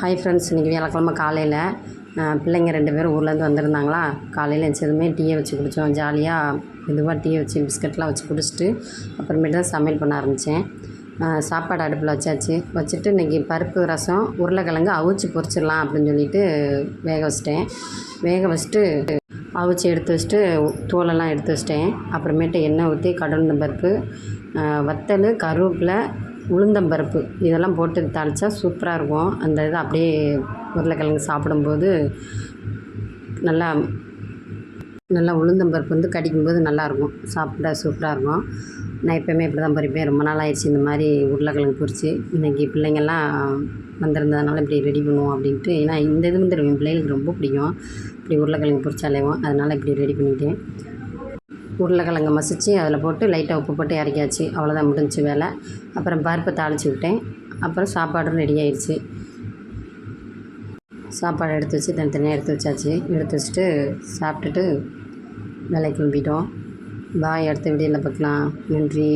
Hi friends இன்றைக்கி வியாழக்கிழமை காலையில் பிள்ளைங்க ரெண்டு பேரும் ஊர்லேருந்து வந்திருந்தாங்களா? காலையில் எச்சதுமே டீயை வச்சு குடித்தோம் ஜாலியாக மெதுவாக டீயை வச்சு பிஸ்கட்லாம் வச்சு குடிச்சிட்டு அப்புறமேட்டு தான் சமையல் பண்ண ஆரம்பித்தேன் சாப்பாடு அடுப்பில் வச்சாச்சு. வச்சுட்டு இன்றைக்கி பருப்பு ரசம் உருளைக்கிழங்கு அவிச்சு பொரிச்சிடலாம் அப்படின்னு சொல்லிட்டு வேக வச்சிட்டேன். வேக வச்சுட்டு அவிச்சு எடுத்து வச்சுட்டு தோலெல்லாம் எடுத்து வச்சிட்டேன். அப்புறமேட்டு எண்ணெய் ஊற்றி கடவுள் பருப்பு வத்தல் கருவேப்பிலை உளுந்தம்பருப்பு. இதெல்லாம் போட்டு தாளித்தா சூப்பராக இருக்கும். அந்த இது அப்படியே உருளைக்கிழங்கு சாப்பிடும்போது நல்லா நல்லா உளுந்தம்பருப்பு வந்து கடிக்கும்போது நல்லாயிருக்கும் சாப்பிட சூப்பராக இருக்கும். நான் எப்போயுமே இப்படி தான் பறிப்பேன். ரொம்ப நாள் ஆயிடுச்சு இந்த மாதிரி உருளைக்கிழங்கு பொறிச்சு இன்றைக்கி பிள்ளைங்கள்லாம் வந்திருந்ததுனால இப்படி ரெடி பண்ணுவோம் அப்படின்ட்டு. ஏன்னா இந்த இது வந்து என் பிள்ளைகளுக்கு ரொம்ப பிடிக்கும். இப்படி உருளைக்கிழங்கு பொறிச்சாலேவும் அதனால் இப்படி ரெடி பண்ணிட்டேன். உருளைக்கிழங்கு மசித்து அதில் போட்டு லைட்டாக உப்பு போட்டு இறக்கியாச்சு. அவ்வளோதான் முடிஞ்சுச்சு வேலை. அப்புறம் பருப்பை தாளித்து விட்டேன். அப்புறம் சாப்பாடும் ரெடி ஆயிடுச்சு. சாப்பாடு எடுத்து வச்சு தனித்தனியாக எடுத்து வச்சாச்சு. எடுத்து வச்சுட்டு சாப்பிட்டுட்டு வேலைக்கு கிளம்பிட்டோம். பாய் அடுத்த வீடியோவில் பார்க்கலாம். நன்றி.